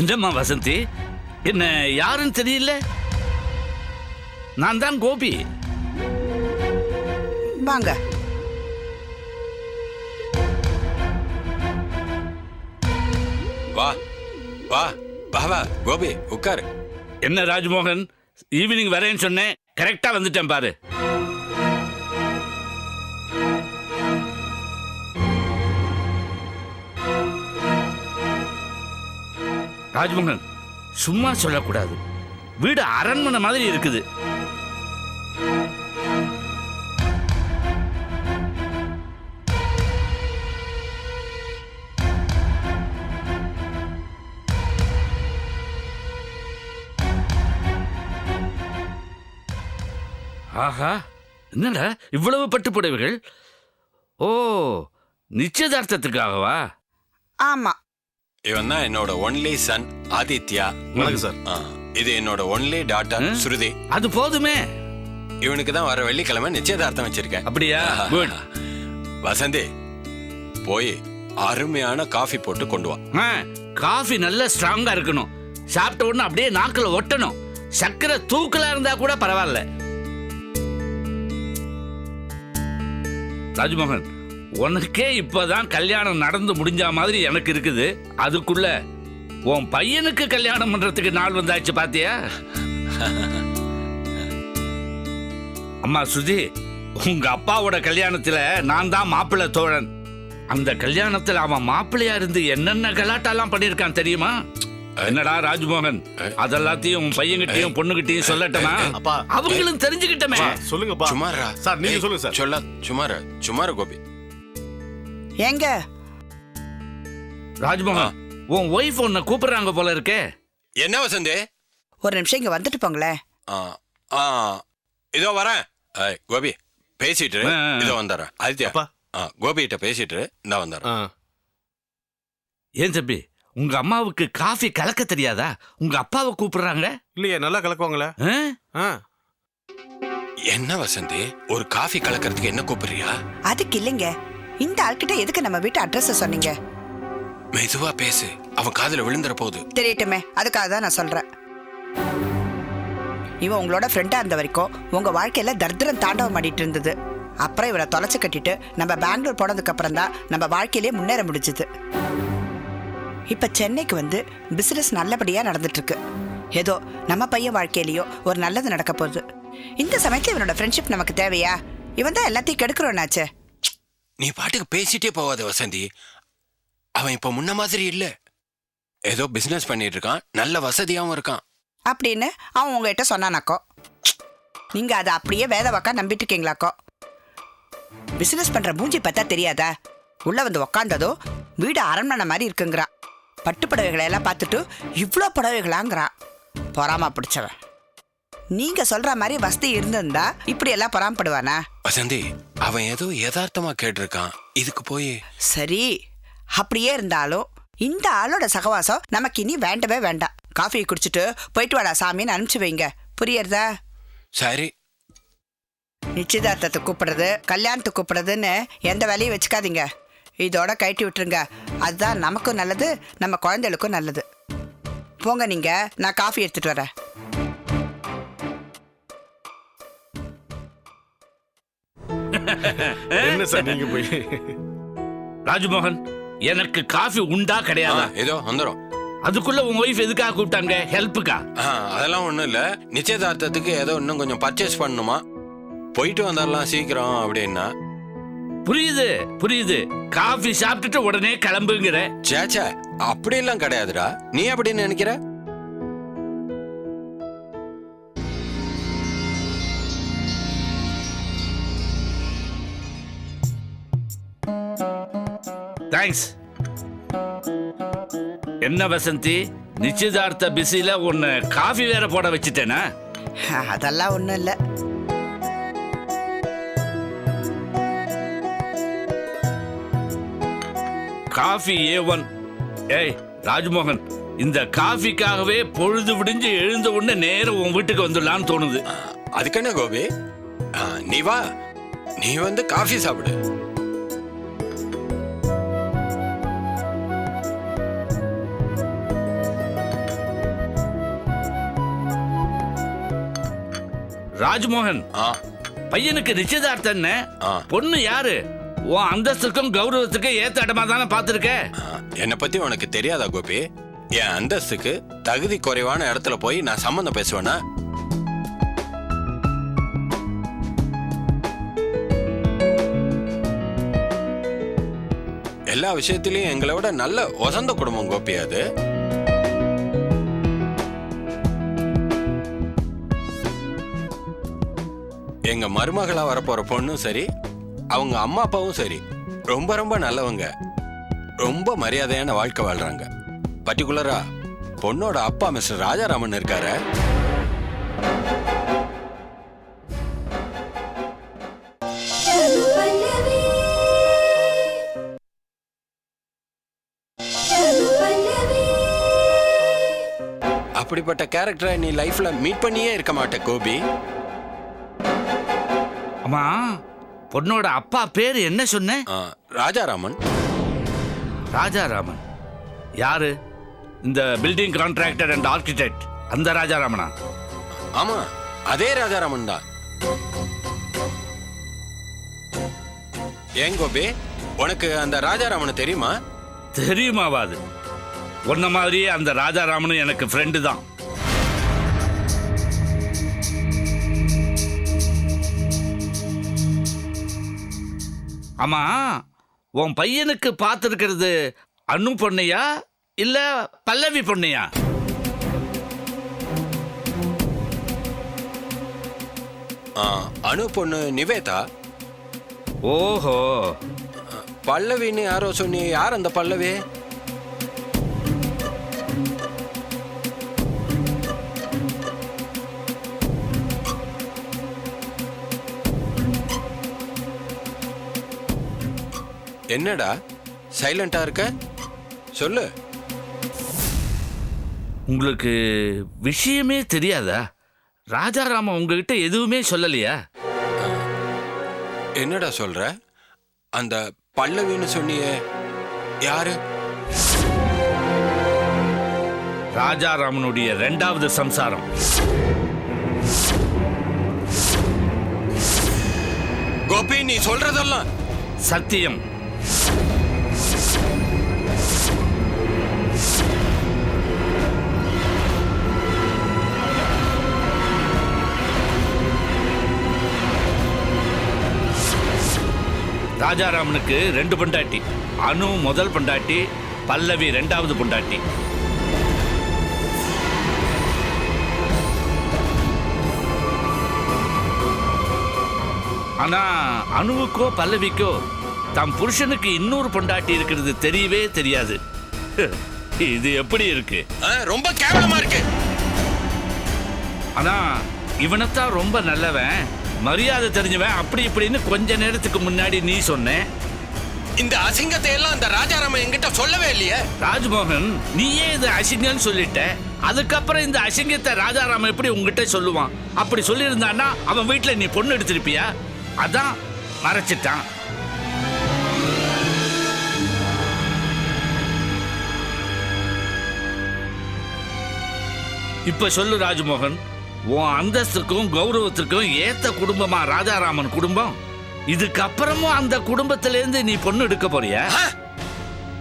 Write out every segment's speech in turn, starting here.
என்னம்மா வசந்தி? என்ன யாருன்னு தெரியல? நான் தான் கோபி. வாங்க. வா வா வா வா கோபி உட்காரு. என்ன ராஜ்மோகன்? ஈவினிங் வரேன்னு சொன்னேன். கரெக்டா வந்துட்டேன் பாரு. ராஜ்மோகன் சும்மா சொல்லக்கூடாது. வீடு அரண்மனை மாதிரி இருக்குது. ஆஹா என்னடா இவ்வளவு பட்டு புடவைகள் ஓ நிச்சயதார்த்தத்துக்காகவா ஆமா. இவன் தான் என்னோட ஒன்லி சன் ஆதித்யா. வணக்கம் சார். ஆ, இது என்னோட ஒன்லி டாட்டர். ஸ்ருதி. அது போதுமே. இவனுக்கு தான் வர வெள்ளிக்கிழமை நிச்சயதார்த்தம் வச்சிருக்கேன். அப்படியா? குட் வசந்தி போய் அருமையான காஃபி போட்டு கொண்டு வா. ஆ, காஃபி நல்ல ஸ்ட்ராங்கா இருக்கணும். சாப்பிட்ட உடனே அப்படியே நாக்குல ஒட்டணும். சக்கரை தூக்கலா இருந்தா கூட பரவாயில்ல. ராஜ்மோகன் உனக்கே இப்பதான் கல்யாணம் நடந்து முடிஞ்ச மாதிரி எனக்கு இருக்குது. அதுக்குள்ள உன் பையனுக்கு கல்யாணம் பண்றதுக்கு நாள் வந்தாச்சு பாத்தியா? அம்மா சுதி உங்க அப்பாவோட கல்யாணத்துல நான் தான் மாப்பிள்ளை தோழன். அந்த கல்யாணத்துல அவன் மாப்பிள்ளையா இருந்து என்னென்ன கலாட்டெல்லாம் பண்ணிருக்கான் தெரியுமா? என்னடா ராஜ்மோகன்? அதெல்லாத்தையும் உன் பையன்கிட்டயும் பொண்ணுகிட்டயும் சொல்லட்டமா? அப்பா. அவங்களும் தெரிஞ்சுக்கிட்டமே. அப்பா, சொல்லுங்கப்பா. சுமாரா. சார் நீங்க சொல்லுங்க சார். சொல்ல சுமார சுமார கோபி. ஏங்க? ராஜ்மோகன் உன் ஒய்ஃப் உன்னை கூப்பிடுறாங்க போல இருக்கே. என்ன வசந்தி? ஒரு நிமிஷம் இங்க வந்துட்டு போங்களேன். இதோ வரேன். கோபி பேசிட்டு. இதோ வந்துடுறேன். ஆதித்யா. அப்பா. ஆ, கோபிகிட்ட பேசிட்டு. இந்தா வந்துடுறேன். ஏன் தம்பி? உங்க அம்மாவுக்கு காஃபி கலக்க தெரியாதா? உங்க அப்பாவை கூப்பிடுறாங்க இல்லையே நல்லா கலக்குவாங்களே? ஆ? ஆ. என்ன வசந்தி? ஒரு காஃபி கலக்கறதுக்கு என்ன கூப்பிடுறியா? அதுக்கு இல்லைங்க. இந்த ஆள்கிட்ட எதுக்கு நம்ம வீட்டு அட்ரஸ் சொன்னீங்க? மெதுவா பேசு. அவன் காதுல விழுந்துற போகுது தெரியட்டுமே. அதுக்காக தான் நான் சொல்றேன். இவன் உங்களோட ஃப்ரெண்டா இருந்த வரைக்கும் உங்க வாழ்க்கையில தர்திரம் தாண்டவம் ஆடிட்டு இருந்தது. அப்புறம் இவனை தொலைச்சு கட்டிட்டு நம்ம பெங்களூர் போனதுக்கு அப்புறம் தான் நம்ம வாழ்க்கையிலேயே முன்னேற முடிஞ்சது. இப்ப சென்னைக்கு வந்து பிசினஸ் நல்லபடியா நடந்துட்டு இருக்கு ஏதோ நம்ம பையன் வாழ்க்கையிலயோ ஒரு நல்லது நடக்க போகுது. இந்த சமயத்துல இவனோட ஃப்ரெண்ட்ஷிப் நமக்கு தேவையா? இவன் தான் எல்லாத்தையும் கெடுக்கிறோன்னாச்சே நீ பாட்டுக்கு பேசிட்டே போவாத வசந்தி. அவன் இப்ப முன்ன மாதிரி இல்ல. ஏதோ பிசினஸ் பண்ணிட்டு இருக்கான். நல்ல வசதியாவும் இருக்கான். அப்படின்னு அவன் உங்ககிட்ட சொன்னானாக்கோ? நீங்க அதை அப்படியே வேத வாக்கா நம்பிட்டு இருக்கீங்களாக்கோ? பிசினஸ் பண்ற மூஞ்சி பார்த்தா தெரியாதா? உள்ள வந்து உக்காந்ததோ வீடு அரண்மனை மாதிரி இருக்குங்கிறான் பட்டு புடவைகளை எல்லாம் பார்த்துட்டு இவ்வளோ புடவைகளாங்கிறான். பொறாம பிடிச்சவன். நீங்க சொல்ற மாதிரி வசதி இருந்திருந்தா இப்படி எல்லாம் பொறாமப்படுவானா? வசந்தி அவன் ஏதோ யதார்த்தமா கேட்டிருக்கான். இதுக்கு போய். சரி அப்படியே இருந்தாலும் இந்த ஆளோட சகவாசம் நமக்கு இனி வேண்டவே வேண்டாம். காஃபி குடிச்சிட்டு போயிட்டு வாடா சாமின்னு அனுப்பிச்சு வைங்க. புரியுறதா? சரி. நிச்சயதார்த்தத்தை கூப்பிடுறது கல்யாணத்துக்கு கூப்பிடுறதுன்னு எந்த வேலையும் வச்சுக்காதீங்க. இதோட கழட்டி விட்டுருங்க. அதுதான் நமக்கும் நல்லது நம்ம குழந்தைகளுக்கும் நல்லது. போங்க நீங்க நான் காஃபி எடுத்துட்டு வரேன். என்ன சார் நீங்க போய்? ராஜ்மோகன் எனக்கு காஃபி உண்டா கிடையாதா? ஏதோ வந்துடும் அதுக்குள்ள உன் ஒய்ஃப் எதுக்காக கூப்பிட்டாங்க? ஹெல்ப்புக்கா அதெல்லாம் ஒண்ணும் இல்ல. நிச்சயதார்த்தத்துக்கு ஏதோ இன்னும் கொஞ்சம் பர்ச்சேஸ் பண்ணணுமா? போயிட்டு வந்துடலாம் சீக்கிரம் அப்படின்னா. புரியுது புரியுது. காஃபி சாப்பிட்டுட்டு உடனே கிளம்புங்கிற. சேச்சே அப்படியெல்லாம் கிடையாதுடா. நீ அப்படின்னு நினைக்கிற? தேங்க்ஸ் என்ன வசந்தி? நிச்சயதார்த்த பிஸில உன்னை காஃபி வேற போட வச்சுட்டேனா? அதெல்லாம் ஒன்றும் இல்லை. காஃபி ஏ ஒன் ஏய் ராஜ்மோகன் இந்த காஃபிக்காகவே பொழுது விடிஞ்சு எழுந்த உடனே நேரம் உன் வீட்டுக்கு வந்துடலான்னு தோணுது. அதுக்கு என்ன கோபி? ஆ, நீ வா. நீ வந்து காஃபி சாப்பிடு. ராஜ்மோகன் ஆ. பையனுக்கு நிச்சயதார்த்தம் என்ன? ஆ. பொண்ணு யாரு? உன் அந்தஸ்துக்கும் கௌரவத்துக்கும் ஏத்த இடமா தானே பார்த்துருக்க? என்னை பத்தி உனக்கு தெரியாதா கோபி? என் அந்தஸ்துக்கு தகுதி குறைவான இடத்துல போய் நான் சம்மந்தம் பேசுவேனா? எல்லா விஷயத்திலையும் எங்களை விட நல்ல ஒசந்த குடும்பம் கோபி அது. எங்க மருமகளா வரப்போற பொண்ணும் சரி அவங்க அம்மா அப்பாவும் சரி. ரொம்ப ரொம்ப நல்லவங்க. ரொம்ப மரியாதையான வாழ்க்கை வாழ்றாங்க. பர்டிகுலரா பொண்ணோட அப்பா மிஸ்டர் ராஜாராமன் இருக்காரு? அப்படிப்பட்ட கேரக்டரை நீ லைஃப்ல மீட் பண்ணியே இருக்க மாட்ட கோபி. அம்மா பொண்ணோட அப்பா பேர் என்ன சொன்ன? ராஜாராமன். ராஜாராமன். யாரு? இந்த பில்டிங் கான்ட்ராக்டர் அண்ட் ஆர்கிடெக்ட் அந்த ராஜாராமனா? ஆமா அதே ராஜாராமன் தான். ஏன் கோபி? உனக்கு அந்த ராஜாராமனை தெரியுமா? தெரியுமாவாது. உன்ன மாதிரியே அந்த ராஜாராமனும் எனக்கு ஃப்ரெண்டு தான். ஆமா உன் பையனுக்கு பார்த்துருக்கிறது அனு பொண்ணையா இல்ல பல்லவி பொண்ணையா? அனு பொண்ணு நிவேதா. ஓஹோ. பல்லவின்னு யாரோ சொன்னி யார் அந்த பல்லவி? என்னடா? சைலண்டா இருக்க? சொல்லு. உங்களுக்கு விஷயமே தெரியாதா? ராஜாராமன் உங்ககிட்ட எதுவுமே சொல்லலையா? என்னடா சொல்ற? அந்த பல்லவின்னு சொன்னியே யாரு? ராஜாராமனுடைய ரெண்டாவது சம்சாரம். கோபி நீ சொல்றதெல்லாம் சத்தியம். ராஜாராமனுக்கு ரெண்டு பொண்டாட்டி. அனு முதல் பொண்டாட்டி பல்லவி ரெண்டாவது பொண்டாட்டி. ஆனா அணுவுக்கோ பல்லவிக்கோ தம் புருஷனுக்கு இன்னொரு பொண்டாட்டி இருக்கிறது தெரியவே தெரியாது. இது எப்படி இருக்கு? ரொம்ப கேவலமா இருக்கு. ஆனா இவனைத்தான் ரொம்ப நல்லவன். மரியாதை தெரிஞ்சவன் அப்படி இப்படின்னு கொஞ்ச நேரத்துக்கு முன்னாடி நீ சொன்ன இந்த அசிங்கத்தை எல்லாம் அந்த ராஜாராமன் என்கிட்ட சொல்லவே இல்லையே? ராஜ்மோகன் நீயே இது அசிங்கம்னு சொல்லிட்ட. அதுக்கப்புறம் இந்த அசிங்கத்தை ராஜாராமன் எப்படி உங்ககிட்ட சொல்லுவான்? அப்படி சொல்லியிருந்தான்னா அவன் வீட்டுல நீ பொண்ணு எடுத்திருப்பியா? அதான் மறைச்சிட்டான். இப்ப சொல்லு ராஜ்மோகன். உன் அந்தஸ்துக்கும் கௌரவத்திற்கும் ஏத்த குடும்பமா ராஜாராமன் குடும்பம்? இதுக்கப்புறமும் அந்த குடும்பத்திலேருந்து நீ பொண்ணு எடுக்க போறியா?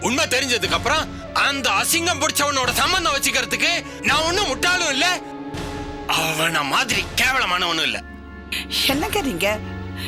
உண்மை தெரிஞ்சதுக்கு அப்புறம் அந்த அசிங்கம் பிடிச்சவனோட சம்பந்தம் வச்சுக்கிறதுக்கு நான் ஒண்ணும் முட்டாளும் இல்ல. அவன மாதிரி கேவலமானவனும் இல்ல. என்னங்க நீங்க?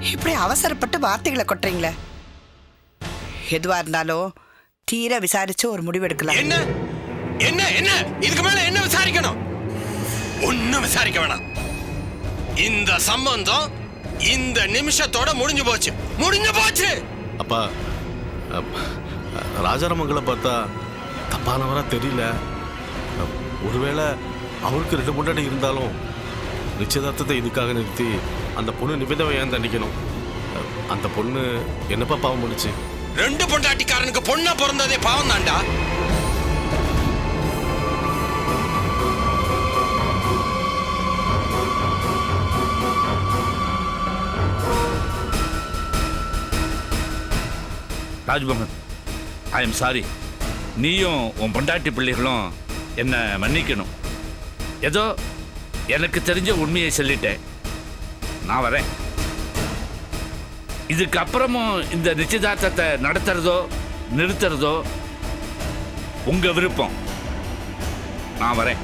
இப்படி அவசரப்பட்டு வார்த்தைகளை கொட்டுறீங்களே? எதுவா இருந்தாலும் தீர விசாரிச்சு ஒரு முடிவு எடுக்கலாம். என்ன? என்ன? என்ன? இதுக்கு மேல என்ன விசாரிக்கணும்? ஒண்ணும் விசாரிக்க வேணாம். இந்த சம்பந்தம் இந்த நிமிஷத்தோட முடிஞ்சு போச்சு. முடிஞ்சு போச்சு! அப்பா ராஜாராமங்களை பார்த்தா தப்பானவரா தெரியல. ஒருவேளை அவருக்கு ரெண்டு முன்னாடி இருந்தாலும் நிச்சயதார்த்தத்தை இதுக்காக நிறுத்தி அந்த பொண்ணு நிவேதாவை ஏன் தண்டிக்கணும்? அந்த பொண்ணு என்னப்பா பாவம் பண்ணுச்சு? ரெண்டு பொண்டாட்டிக்காரனுக்கு பொண்ணா பிறந்ததே பாவம் தான்டா ராஜ்பவன் ஐ எம் சாரி நீயும் உன் பொண்டாட்டி பிள்ளைகளும் என்னை மன்னிக்கணும். ஏதோ எனக்கு தெரிஞ்ச உண்மையை சொல்லிட்டேன். நான் வரேன். இதுக்கப்புறமும் இந்த நிச்சயதார்த்தத்தை நடத்துறதோ நிறுத்துறதோ உங்கள் விருப்பம். நான் வரேன்.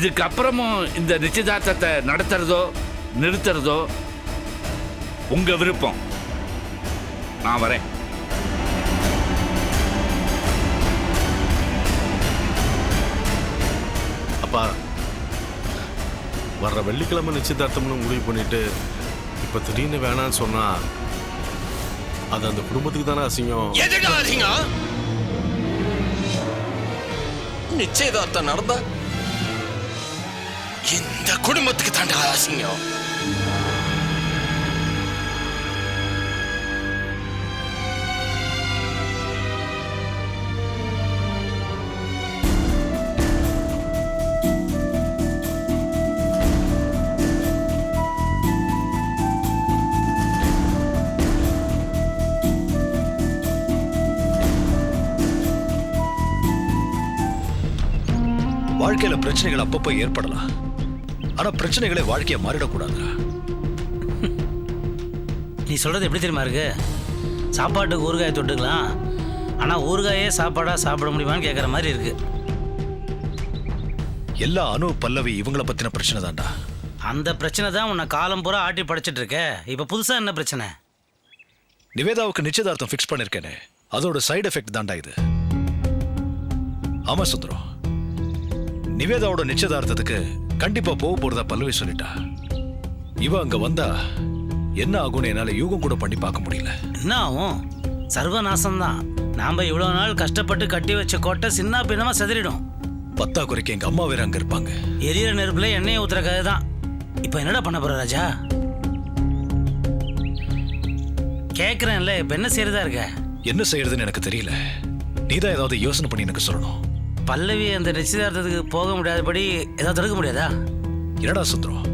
இதுக்கப்புறமும் இந்த நிச்சயதார்த்தத்தை நடத்துறதோ நிறுத்துறதோ உங்க விருப்பம். நான் வரேன். அப்பா வர்ற வெள்ளிக்கிழமை நிச்சயதார்த்தம்னு முடிவு பண்ணிட்டு இப்போ திடீர்னு வேணான்னு சொன்னா அது அந்த குடும்பத்துக்கு தானே அசிங்கம்? எதுடா அதிகம் நிச்சயதார்த்தம் நடந்தா இந்த குடும்பத்துக்கு தாண்டா அசிங்கம். வாழ்க்கையில பிரச்சனைகள் அப்பப்போ ஏற்படலாம். ஆனா பிரச்சனைகளை வாழ்க்கைய மாறிடக்கூடாதுடா. நீ சொல்கிறது எப்படி தெரியுமா இருக்கு? சாப்பாட்டுக்கு ஊறுகாய் தொட்டுக்கலாம். ஆனால் ஊறுகாயே சாப்பாடாக சாப்பிட முடியுமான்னு கேட்குற மாதிரி இருக்கு. எல்லா அணு பல்லவி இவங்கள பத்தின பிரச்சனை தான்டா. அந்த பிரச்சனை தான் உன்னை காலம் பூரா ஆட்டி படிச்சிட்டு இருக்க. இப்போ புதுசாக என்ன பிரச்சனை? நிவேதாவுக்கு நிச்சயதார்த்தம் ஃபிக்ஸ் பண்ணிருக்கேனே. அதோட சைடு எஃபெக்ட் தான்டா இது. ஆமா சுந்தரம். நிவேதாவோட நிச்சயதார்த்தத்துக்கு கண்டிப்பா போக போறதா பல்லவி சொல்லிட்டா. இவ அங்க வந்தா என்ன ஆகும்னு என்னால யூகம் கூட பண்ணி பார்க்க முடியல. என்ன ஆகும்? சர்வநாசம்தான். நாம் இவ்வளோ நாள் கஷ்டப்பட்டு கட்டி வச்ச கோட்டை சின்ன பின்னமாக செதறிடும். பத்தாக்குறைக்கு எங்க அம்மா வேற அங்க இருப்பாங்க. எரியிற நெருப்புல எண்ணெயை ஊத்துற கதை தான் இப்போ என்னடா பண்ண போற ராஜா? கேட்குறேன்ல இப்போ என்ன செய்யறதா இருக்க? என்ன செய்யறதுன்னு எனக்கு தெரியல. நீதான் ஏதாவது யோசனை பண்ணி எனக்கு சொல்லணும். பல்லவி அந்த நிச்சயதார்த்தத்துக்கு போக முடியாதபடி ஏதாவது தடுக்க முடியாதா? என்னடா சுந்தரம்?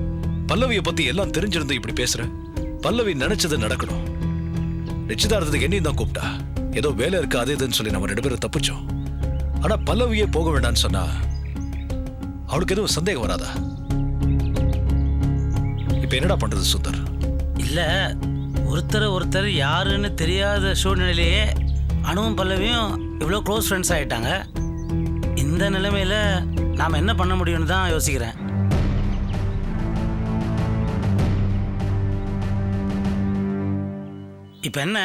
பல்லவிய பத்தி எல்லாம் தெரிஞ்சிருந்து இப்படி பேசுற? பல்லவி நினைச்சது நடக்கணும். நிச்சயதார்த்தத்துக்கு என்னையும் தான் கூப்பிட்டா? ஏதோ வேலை இருக்கு அது இதுன்னு சொல்லி நம்ம ரெண்டு பேரும் தப்பிச்சோம். ஆனா பல்லவியே போக வேண்டாம்னு சொன்னா அவளுக்கு எதுவும் சந்தேகம் வராதா? இப்ப என்னடா பண்றது சுந்தர்? இல்ல ஒருத்தர் ஒருத்தர் யாருன்னு தெரியாத சூழ்நிலையிலேயே அணுவும் பல்லவியும் இவ்வளோ க்ளோஸ் ஃப்ரெண்ட்ஸ் ஆயிட்டாங்க. இந்த நிலைமையில நாம் என்ன பண்ண முடியும்னு தான் யோசிக்கிறேன். இப்போ என்ன?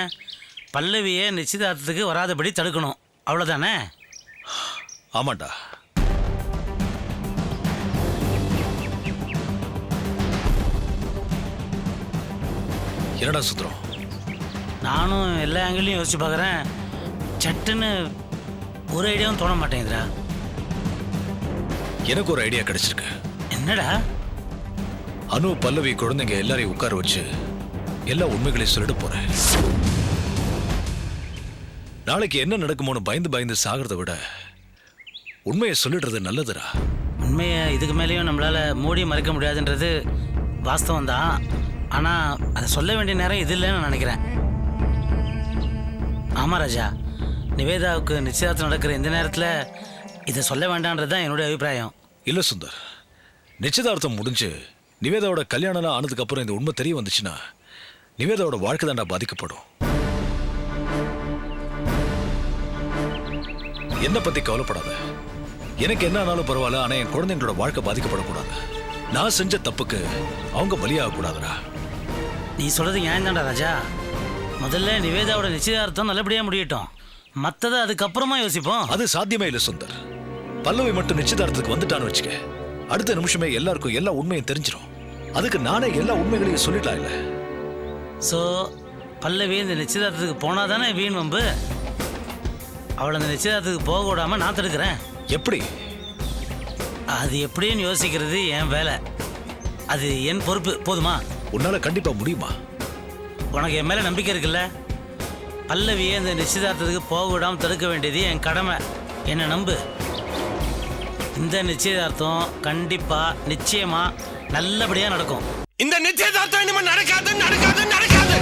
பல்லவியை நிச்சயதார்த்தத்துக்கு வராதபடி தடுக்கணும். அவ்வளோதானே ஆமாண்டா. என்னடா சுந்தரம் நானும் எல்லா ஆங்கிலையும் யோசிச்சு பார்க்குறேன் சட்டுன்னு ஒரு ஐடியாவும் தோண மாட்டேங்குதுடா. எனக்கு ஒரு ஐடியா கிடைச்சிருக்கு. என்னடா? அனு பல்லவி குழந்தைங்க எல்லாரையும் உட்கார வச்சு எல்லா உண்மைகளையும் சொல்லிட்டு போறேன். நாளைக்கு என்ன நடக்குமோன்னு பயந்து பயந்து சாகிறத விட உண்மையை சொல்லிடுறது நல்லதுடா. உண்மையை இதுக்கு மேலேயும் நம்மளால் மூடி மறைக்க முடியாதுன்றது வாஸ்தவம் தான். ஆனால் அதை சொல்ல வேண்டிய நேரம் இது இல்லைன்னு நான் நினைக்கிறேன். ஆமாம் ராஜா. நிவேதாவுக்கு நிச்சயதார்த்தம் நடக்கிற இந்த நேரத்தில் இதை சொல்ல வேண்டான்றது தான் என்னுடைய அபிப்பிராயம். இல்ல சுந்தர். நிச்சயதார்த்தம் முடிஞ்சு நிவேதாவோட கல்யாணம் ஆனதுக்கு அப்புறம் இந்த உண்மை தெரிய வந்துச்சுன்னா நிவேதாவோட வாழ்க்கை தாண்டா பாதிக்கப்படும். என்ன பத்தி கவலைப்படாத. எனக்கு என்ன ஆனாலும் பரவாயில்ல ஆனா என் குழந்தைங்களோட வாழ்க்கை பாதிக்கப்படக்கூடாது. நான் செஞ்ச தப்புக்கு அவங்க பலியாக கூடாதுடா. நீ சொல்கிறது நியாயம்தான்டா ராஜா. முதல்ல நிவேதாவோட நிச்சயதார்த்தம் நல்லபடியாக முடியட்டும். மற்றதை அதுக்கப்புறமா யோசிப்போம். அது சாத்தியமே இல்லை சுந்தர். பல்லவி மட்டும் நிச்சயதார்த்தத்துக்கு வந்துட்டான்னு வச்சுக்க. அடுத்த நிமிஷமே எல்லாருக்கும் எல்லா உண்மையும் தெரிஞ்சிடும் அதுக்கு நானே எல்லா உண்மைகளையும் சொல்லிடலாம் இல்ல? ஸோ பல்லவி இந்த நிச்சயதார்த்தத்துக்கு போனால் தானே வீண் வம்பு? அவளை அந்த நிச்சயதார்த்தத்துக்கு போக விடாமல் நான் தடுக்கிறேன். எப்படி? அது எப்படின்னு யோசிக்கிறது என் வேலை. அது என் பொறுப்பு. போதுமா? உன்னால கண்டிப்பா முடியுமா? உனக்கு என் மேலே நம்பிக்கை இருக்குல்ல? பல்லவியை இந்த நிச்சயதார்த்தத்துக்கு போக விடாமல் தடுக்க வேண்டியது என் கடமை. என்னை நம்பு. இந்த நிச்சயதார்த்தம் கண்டிப்பாக நிச்சயமாக நல்லபடியாக நடக்கும். இந்த நிச்சயதார்த்தம் இனிமேல் நடக்காது நடக்காது நடக்காது.